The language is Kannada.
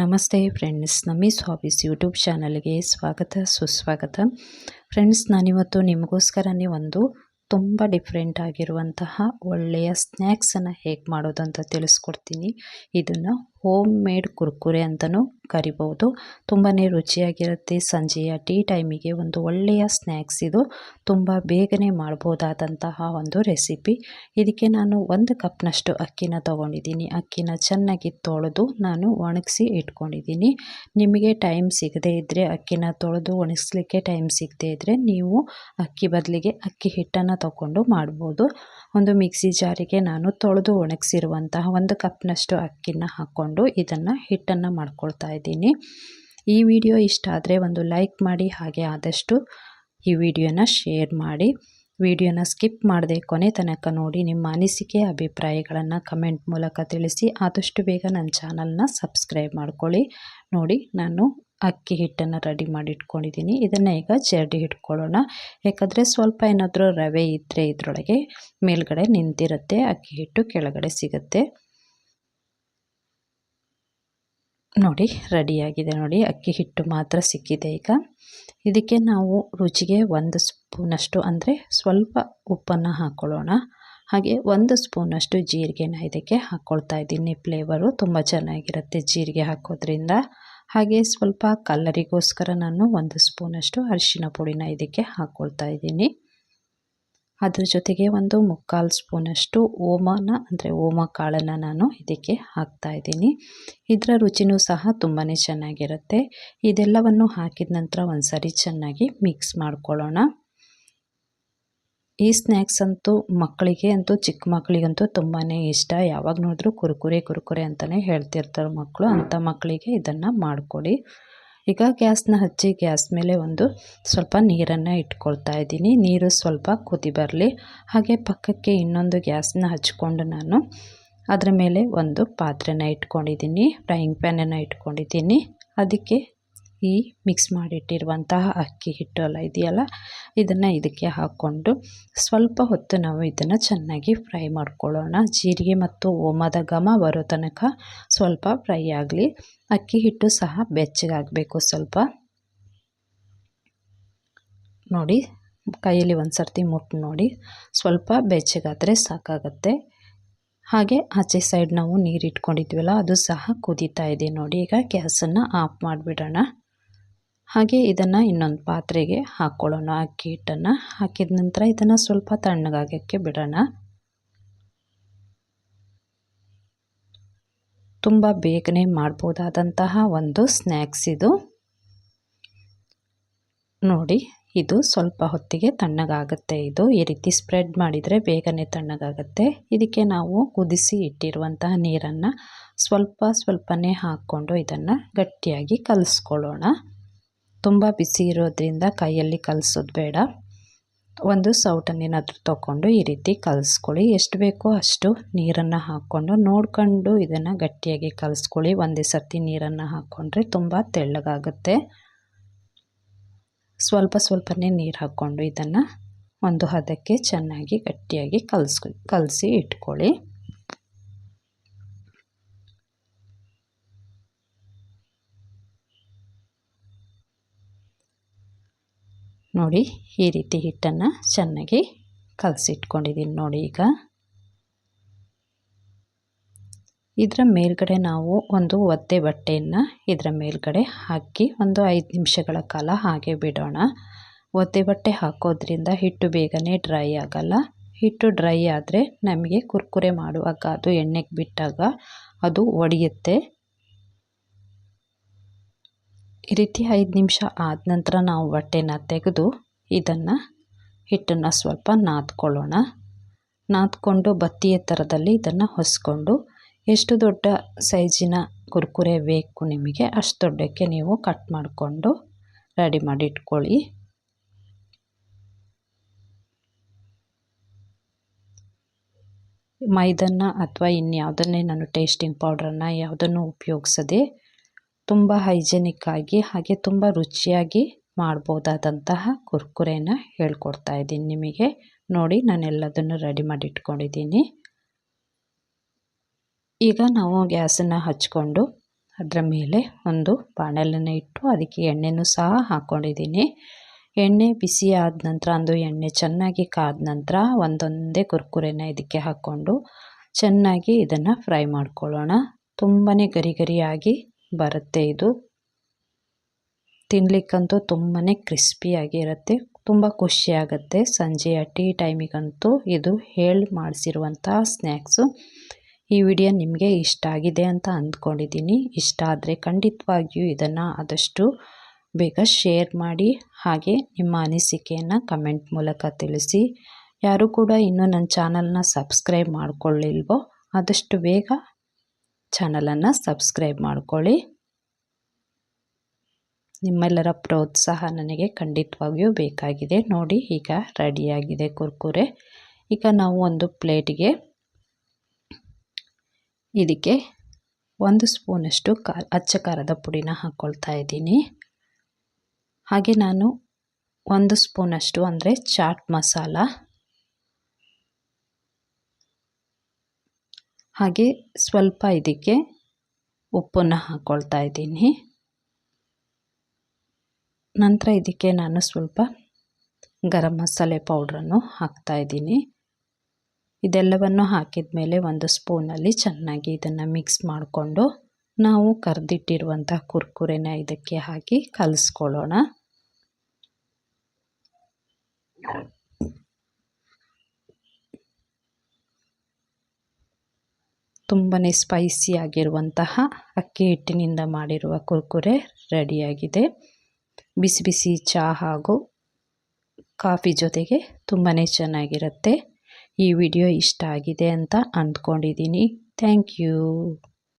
ನಮಸ್ತೆ ಫ್ರೆಂಡ್ಸ್ ನಮೀಸ್ ಹಾಬೀಸ್ ಯೂಟ್ಯೂಬ್ ಚಾನಲ್ಗೆ ಸ್ವಾಗತ, ಸುಸ್ವಾಗತ. ಫ್ರೆಂಡ್ಸ್, ನಾನಿವತ್ತು ನಿಮಗೋಸ್ಕರನೇ ಒಂದು ತುಂಬ ಡಿಫ್ರೆಂಟ್ ಆಗಿರುವಂತಹ ಒಳ್ಳೆಯ ಸ್ನ್ಯಾಕ್ಸನ್ನು ಹೇಗೆ ಮಾಡೋದು ಅಂತ ತಿಳಿಸ್ಕೊಡ್ತೀನಿ. ಇದನ್ನು ಹೋಮ್ ಮೇಡ್ ಕುರ್ಕುರೆ ಅಂತಲೂ ಕರಿಬೋದು. ತುಂಬಾ ರುಚಿಯಾಗಿರುತ್ತೆ ಸಂಜೆಯ ಟೀ ಟೈಮಿಗೆ. ಒಂದು ಒಳ್ಳೆಯ ಸ್ನ್ಯಾಕ್ಸ್ ಇದು. ತುಂಬ ಬೇಗನೆ ಮಾಡ್ಬೋದಾದಂತಹ ಒಂದು ರೆಸಿಪಿ. ಇದಕ್ಕೆ ನಾನು ಒಂದು ಕಪ್ನಷ್ಟು ಅಕ್ಕಿನ ತೊಗೊಂಡಿದ್ದೀನಿ. ಅಕ್ಕಿನ ಚೆನ್ನಾಗಿ ತೊಳೆದು ನಾನು ಒಣಗಿಸಿ ಇಟ್ಕೊಂಡಿದ್ದೀನಿ. ನಿಮಗೆ ಟೈಮ್ ಸಿಗದೇ ಇದ್ದರೆ ಅಕ್ಕಿನ ತೊಳೆದು ಒಣಗಿಸ್ಲಿಕ್ಕೆ ಟೈಮ್ ಸಿಗದೇ ಇದ್ದರೆ ನೀವು ಅಕ್ಕಿ ಬದಲಿಗೆ ಅಕ್ಕಿ ಹಿಟ್ಟನ್ನು ತಗೊಂಡು ಮಾಡ್ಬೋದು. ಒಂದು ಮಿಕ್ಸಿ ಜಾರಿಗೆ ನಾನು ತೊಳೆದು ಒಣಗಿಸಿರುವಂತಹ ಒಂದು ಕಪ್ನಷ್ಟು ಅಕ್ಕಿನ ಹಾಕ್ಕೊಂಡು ಇದನ್ನು ಹಿಟ್ಟನ್ನು ಮಾಡ್ಕೊಳ್ತಾ ಇದ್ದೀನಿ. ಈ ವಿಡಿಯೋ ಇಷ್ಟ ಆದರೆ ಒಂದು ಲೈಕ್ ಮಾಡಿ, ಹಾಗೆ ಆದಷ್ಟು ಈ ವಿಡಿಯೋನ ಶೇರ್ ಮಾಡಿ. ವಿಡಿಯೋನ ಸ್ಕಿಪ್ ಮಾಡದೆ ಕೊನೆ ತನಕ ನೋಡಿ ನಿಮ್ಮ ಅನಿಸಿಕೆ, ಅಭಿಪ್ರಾಯಗಳನ್ನು ಕಮೆಂಟ್ ಮೂಲಕ ತಿಳಿಸಿ. ಆದಷ್ಟು ಬೇಗ ನನ್ನ ಚಾನಲ್ನ ಸಬ್ಸ್ಕ್ರೈಬ್ ಮಾಡ್ಕೊಳ್ಳಿ. ನೋಡಿ, ನಾನು ಅಕ್ಕಿ ಹಿಟ್ಟನ್ನು ರೆಡಿ ಮಾಡಿ ಇಟ್ಕೊಂಡಿದ್ದೀನಿ ಇದನ್ನು ಈಗ ಜರಡಿ ಇಟ್ಕೊಳ್ಳೋಣ ಯಾಕಂದರೆ ಸ್ವಲ್ಪ ಏನಾದರೂ ರವೆ ಇದ್ದರೆ ಇದರೊಳಗೆ ಮೇಲ್ಗಡೆ ನಿಂತಿರುತ್ತೆ. ಅಕ್ಕಿ ಹಿಟ್ಟು ಕೆಳಗಡೆ ಸಿಗುತ್ತೆ. ನೋಡಿ, ರೆಡಿಯಾಗಿದೆ ನೋಡಿ. ಅಕ್ಕಿ ಹಿಟ್ಟು ಮಾತ್ರ ಸಿಕ್ಕಿದೆ ಈಗ. ಇದಕ್ಕೆ ನಾವು ರುಚಿಗೆ ಒಂದು ಸ್ಪೂನಷ್ಟು ಅಂದರೆ ಸ್ವಲ್ಪ ಉಪ್ಪನ್ನು ಹಾಕ್ಕೊಳ್ಳೋಣ ಹಾಗೆ ಒಂದು ಸ್ಪೂನಷ್ಟು ಜೀರಿಗೆನ ಇದಕ್ಕೆ ಹಾಕ್ಕೊಳ್ತಾ ಇದ್ದೀನಿ. ಫ್ಲೇವರು ತುಂಬ ಚೆನ್ನಾಗಿರುತ್ತೆ ಜೀರಿಗೆ ಹಾಕೋದ್ರಿಂದ. ಹಾಗೆ ಸ್ವಲ್ಪ ಕಲ್ಲರಿಗೋಸ್ಕರ ನಾನು ಒಂದು ಸ್ಪೂನಷ್ಟು ಅರಿಶಿನ ಪುಡಿನ ಇದಕ್ಕೆ ಹಾಕ್ಕೊಳ್ತಾ ಇದ್ದೀನಿ. ಅದ್ರ ಜೊತೆಗೆ ಒಂದು ಮುಕ್ಕಾಲು ಸ್ಪೂನಷ್ಟು ಓಮನ, ಅಂದರೆ ಓಮ ಕಾಳನ್ನು ನಾನು ಇದಕ್ಕೆ ಹಾಕ್ತಾ ಇದ್ದೀನಿ. ಇದರ ರುಚಿನೂ ಸಹ ತುಂಬಾ ಚೆನ್ನಾಗಿರುತ್ತೆ. ಇದೆಲ್ಲವನ್ನು ಹಾಕಿದ ನಂತರ ಒಂದು ಚೆನ್ನಾಗಿ ಮಿಕ್ಸ್ ಮಾಡ್ಕೊಳ್ಳೋಣ. ಈ ಸ್ನ್ಯಾಕ್ಸ್ ಅಂತೂ ಮಕ್ಕಳಿಗೆ ಅಂತೂ ಚಿಕ್ಕ ಮಕ್ಕಳಿಗಂತೂ ತುಂಬಾ ಇಷ್ಟ. ಯಾವಾಗ ನೋಡಿದ್ರು ಕುರುಕುರೆ ಕುರುಕುರೆ ಅಂತಲೇ ಹೇಳ್ತಿರ್ತಾರೆ ಮಕ್ಕಳು. ಅಂಥ ಮಕ್ಕಳಿಗೆ ಇದನ್ನು ಮಾಡಿಕೊಡಿ. ಈಗ ಗ್ಯಾಸ್ನ ಹಚ್ಚಿ ಗ್ಯಾಸ್ ಮೇಲೆ ಒಂದು ಸ್ವಲ್ಪ ನೀರನ್ನು ಇಟ್ಕೊಳ್ತಾ ಇದ್ದೀನಿ. ನೀರು ಸ್ವಲ್ಪ ಕುದಿ ಬರಲಿ. ಹಾಗೆ ಪಕ್ಕಕ್ಕೆ ಇನ್ನೊಂದು ಗ್ಯಾಸ್ನ ಹಚ್ಕೊಂಡು ನಾನು ಅದರ ಮೇಲೆ ಒಂದು ಪಾತ್ರೆನ ಇಟ್ಕೊಂಡಿದ್ದೀನಿ. ಫ್ರೈಯಿಂಗ್ ಪ್ಯಾನನ್ನು ಇಟ್ಕೊಂಡಿದ್ದೀನಿ. ಅದಕ್ಕೆ ಈ ಮಿಕ್ಸ್ ಮಾಡಿಟ್ಟಿರುವಂತಹ ಅಕ್ಕಿ ಹಿಟ್ಟು ಎಲ್ಲ ಇದೆಯಲ್ಲ, ಇದನ್ನು ಇದಕ್ಕೆ ಹಾಕ್ಕೊಂಡು ಸ್ವಲ್ಪ ಹೊತ್ತು ನಾವು ಇದನ್ನು ಚೆನ್ನಾಗಿ ಫ್ರೈ ಮಾಡ್ಕೊಳ್ಳೋಣ. ಜೀರಿಗೆ ಮತ್ತು ಓಮದ ಘಮ ಬರೋ ತನಕ ಸ್ವಲ್ಪ ಫ್ರೈ ಆಗಲಿ. ಅಕ್ಕಿ ಹಿಟ್ಟು ಸಹ ಬೆಚ್ಚಗಾಗಬೇಕು ಸ್ವಲ್ಪ. ನೋಡಿ, ಕೈಯಲ್ಲಿ ಒಂದು ಸರ್ತಿ ಮುಟ್ಟು ನೋಡಿ, ಸ್ವಲ್ಪ ಬೆಚ್ಚಗಾದರೆ ಸಾಕಾಗತ್ತೆ. ಹಾಗೆ ಆಚೆ ಸೈಡ್ ನಾವು ನೀರು ಇಟ್ಕೊಂಡಿದ್ವಲ್ಲ ಅದು ಸಹ ಕುದೀತಾ ಇದೆ ನೋಡಿ. ಈಗ ಗ್ಯಾಸನ್ನು ಆಫ್ ಮಾಡಿಬಿಡೋಣ. ಹಾಗೆ ಇದನ್ನು ಇನ್ನೊಂದು ಪಾತ್ರೆಗೆ ಹಾಕ್ಕೊಳ್ಳೋಣ ಅಕ್ಕಿ ಹಿಟ್ಟನ್ನು ಹಾಕಿದ ನಂತರ ಇದನ್ನು ಸ್ವಲ್ಪ ತಣ್ಣಗಾಗೋಕ್ಕೆ ಬಿಡೋಣ. ತುಂಬ ಬೇಗನೆ ಮಾಡ್ಬೋದಾದಂತಹ ಒಂದು ಸ್ನ್ಯಾಕ್ಸ್ ಇದು. ನೋಡಿ, ಇದು ಸ್ವಲ್ಪ ಹೊತ್ತಿಗೆ ತಣ್ಣಗಾಗುತ್ತೆ. ಇದು ಈ ರೀತಿ ಸ್ಪ್ರೆಡ್ ಮಾಡಿದರೆ ಬೇಗನೆ ತಣ್ಣಗಾಗುತ್ತೆ. ಇದಕ್ಕೆ ನಾವು ಕುದಿಸಿ ಇಟ್ಟಿರುವಂತಹ ನೀರನ್ನು ಸ್ವಲ್ಪ ಸ್ವಲ್ಪನೇ ಹಾಕ್ಕೊಂಡು ಇದನ್ನು ಗಟ್ಟಿಯಾಗಿ ಕಲಿಸ್ಕೊಳ್ಳೋಣ. ತುಂಬ ಬಿಸಿ ಇರೋದ್ರಿಂದ ಕೈಯಲ್ಲಿ ಕಲಸೋದು ಬೇಡ. ಒಂದು ಸೌಟನ್ನೇನಾದರೂ ತೊಗೊಂಡು ಈ ರೀತಿ ಕಲಿಸ್ಕೊಳ್ಳಿ. ಎಷ್ಟು ಬೇಕೋ ಅಷ್ಟು ನೀರನ್ನು ಹಾಕ್ಕೊಂಡು ನೋಡ್ಕೊಂಡು ಇದನ್ನು ಗಟ್ಟಿಯಾಗಿ ಕಲಿಸ್ಕೊಳ್ಳಿ. ಒಂದೇ ಸರ್ತಿ ನೀರನ್ನು ಹಾಕ್ಕೊಂಡ್ರೆ ತುಂಬ ತೆಳ್ಳಗಾಗುತ್ತೆ. ಸ್ವಲ್ಪ ಸ್ವಲ್ಪನೇ ನೀರು ಹಾಕ್ಕೊಂಡು ಇದನ್ನು ಒಂದು ಹದಕ್ಕೆ ಚೆನ್ನಾಗಿ ಗಟ್ಟಿಯಾಗಿ ಕಲಿಸ್ಕೊ, ಕಲಸಿ ಇಟ್ಕೊಳ್ಳಿ. ನೋಡಿ, ಈ ರೀತಿ ಹಿಟ್ಟನ್ನು ಚೆನ್ನಾಗಿ ಕಲಸಿಟ್ಕೊಂಡಿದ್ದೀನಿ ನೋಡಿ ಈಗ. ಇದರ ಮೇಲ್ಗಡೆ ನಾವು ಒಂದು ಒದ್ದೆ ಬಟ್ಟೆಯನ್ನು ಇದರ ಮೇಲ್ಗಡೆ ಹಾಕಿ ಒಂದು ಐದು ನಿಮಿಷಗಳ ಕಾಲ ಹಾಗೆ ಬಿಡೋಣ. ಒದ್ದೆ ಬಟ್ಟೆ ಹಾಕೋದ್ರಿಂದ ಹಿಟ್ಟು ಬೇಗನೆ ಡ್ರೈ ಆಗಲ್ಲ. ಹಿಟ್ಟು ಡ್ರೈ ಆದರೆ ನಮಗೆ ಕುರ್ಕುರೆ ಮಾಡುವಾಗ ಅದು ಎಣ್ಣೆಗೆ ಬಿಟ್ಟಾಗ ಅದು ಒಡೆಯುತ್ತೆ. ಈ ರೀತಿ ಐದು ನಿಮಿಷ ಆದ ನಂತರ ನಾವು ಬಟ್ಟೆನ ತೆಗೆದು ಇದನ್ನು ಹಿಟ್ಟನ್ನು ಸ್ವಲ್ಪ ನಾದ್ಕೊಳ್ಳೋಣ. ನಾದ್ಕೊಂಡು ಬತ್ತಿಯ ಥರದಲ್ಲಿ ಇದನ್ನು ಹೊಸ್ಕೊಂಡು, ಎಷ್ಟು ದೊಡ್ಡ ಸೈಜಿನ ಕುರ್ಕುರೆ ಬೇಕು ನಿಮಗೆ ಅಷ್ಟು ದೊಡ್ಡಕ್ಕೆ ನೀವು ಕಟ್ ಮಾಡಿಕೊಂಡು ರೆಡಿ ಮಾಡಿ ಇಟ್ಕೊಳ್ಳಿ. ಮೈದನ್ನ ಅಥವಾ ಇನ್ಯಾವುದನ್ನೇ ನಾನು ಟೇಸ್ಟಿಂಗ್ ಪೌಡ್ರನ್ನು ಯಾವುದನ್ನು ಉಪಯೋಗಿಸದೆ ತುಂಬ ಹೈಜೆನಿಕ್ ಆಗಿ ಹಾಗೆ ತುಂಬ ರುಚಿಯಾಗಿ ಮಾಡ್ಬೋದಾದಂತಹ ಕುರ್ಕುರೆನ ಹೇಳ್ಕೊಡ್ತಾ ಇದ್ದೀನಿ ನಿಮಗೆ. ನೋಡಿ ನಾನೆಲ್ಲದನ್ನು ರೆಡಿ ಮಾಡಿ ಇಟ್ಕೊಂಡಿದ್ದೀನಿ ಈಗ ನಾವು ಗ್ಯಾಸನ್ನು ಹಚ್ಕೊಂಡು ಅದರ ಮೇಲೆ ಒಂದು ಬಾಣಲೆನ ಇಟ್ಟು ಅದಕ್ಕೆ ಎಣ್ಣೆನೂ ಸಹ ಹಾಕ್ಕೊಂಡಿದ್ದೀನಿ ಎಣ್ಣೆ ಬಿಸಿ ಆದ ನಂತರ ಅಂದು ಎಣ್ಣೆ ಚೆನ್ನಾಗಿ ಕಾದ ನಂತರ ಒಂದೊಂದೇ ಕುರ್ಕುರೆನ ಇದಕ್ಕೆ ಹಾಕ್ಕೊಂಡು ಚೆನ್ನಾಗಿ ಇದನ್ನು ಫ್ರೈ ಮಾಡ್ಕೊಳ್ಳೋಣ. ತುಂಬಾ ಗರಿ ಗರಿಯಾಗಿ ಬರುತ್ತೆ ಇದು. ತಿನ್ನಲಿಕ್ಕಂತೂ ತುಂಬಾ ಕ್ರಿಸ್ಪಿಯಾಗಿರುತ್ತೆ ತುಂಬ ಖುಷಿಯಾಗುತ್ತೆ. ಸಂಜೆಯ ಟೀ ಟೈಮಿಗಂತೂ ಇದು ಹೇಳಿ ಮಾಡಿಸಿರುವಂತಹ ಸ್ನ್ಯಾಕ್ಸು. ಈ ವಿಡಿಯೋ ನಿಮಗೆ ಇಷ್ಟ ಆಗಿದೆ ಅಂತ ಅಂದ್ಕೊಂಡಿದ್ದೀನಿ. ಇಷ್ಟ ಆದರೆ ಖಂಡಿತವಾಗಿಯೂ ಇದನ್ನು ಆದಷ್ಟು ಬೇಗ ಶೇರ್ ಮಾಡಿ. ಹಾಗೆ ನಿಮ್ಮ ಅನಿಸಿಕೆಯನ್ನು ಕಮೆಂಟ್ ಮೂಲಕ ತಿಳಿಸಿ. ಯಾರು ಕೂಡ ಇನ್ನೂ ನನ್ನ ಚಾನಲ್ನ ಸಬ್ಸ್ಕ್ರೈಬ್ ಮಾಡಿಕೊಳ್ಳಿಲ್ವೋ, ಆದಷ್ಟು ಬೇಗ ಚಾನಲನ್ನು ಸಬ್ಸ್ಕ್ರೈಬ್ ಮಾಡ್ಕೊಳ್ಳಿ. ನಿಮ್ಮೆಲ್ಲರ ಪ್ರೋತ್ಸಾಹ ನನಗೆ ಖಂಡಿತವಾಗಿಯೂ ಬೇಕಾಗಿದೆ. ನೋಡಿ, ಈಗ ರೆಡಿಯಾಗಿದೆ ಕುರ್ಕುರೆ. ಈಗ ನಾವು ಒಂದು ಪ್ಲೇಟಿಗೆ ಇದಕ್ಕೆ ಒಂದು ಸ್ಪೂನಷ್ಟು ಕಾ ಅಚ್ಚ ಖಾರದ ಪುಡಿನ ಹಾಕ್ಕೊಳ್ತಾ ಇದ್ದೀನಿ. ಹಾಗೆ ನಾನು ಒಂದು ಸ್ಪೂನಷ್ಟು ಅಂದರೆ ಚಾಟ್ ಮಸಾಲ ಹಾಗೆ ಸ್ವಲ್ಪ ಇದಕ್ಕೆ ಉಪ್ಪನ್ನು ಹಾಕ್ಕೊಳ್ತಾ ಇದ್ದೀನಿ. ನಂತರ ಇದಕ್ಕೆ ನಾನು ಸ್ವಲ್ಪ ಗರಂ ಮಸಾಲೆ ಪೌಡ್ರನ್ನು ಹಾಕ್ತಾಯಿದ್ದೀನಿ ಇದೆಲ್ಲವನ್ನು ಹಾಕಿದ ಮೇಲೆ ಒಂದು ಸ್ಪೂನಲ್ಲಿ ಚೆನ್ನಾಗಿ ಇದನ್ನು ಮಿಕ್ಸ್ ಮಾಡಿಕೊಂಡು ನಾವು ಕರೆದಿಟ್ಟಿರುವಂಥ ಕುರ್ಕುರೆನ ಇದಕ್ಕೆ ಹಾಕಿ ಕಲಿಸ್ಕೊಳ್ಳೋಣ. ತುಂಬಾ ಸ್ಪೈಸಿ ಆಗಿರುವಂತಹ ಅಕ್ಕಿ ಹಿಟ್ಟಿನಿಂದ ಮಾಡಿರುವ ಕುರ್ಕುರೆ ರೆಡಿಯಾಗಿದೆ ಬಿಸಿ ಬಿಸಿ ಚಹಾ ಹಾಗೂ ಕಾಫಿ ಜೊತೆಗೆ ತುಂಬಾ ಚೆನ್ನಾಗಿರುತ್ತೆ. ಈ ವಿಡಿಯೋ ಇಷ್ಟ ಆಗಿದೆ ಅಂತ ಅಂದ್ಕೊಂಡಿದ್ದೀನಿ. Thank you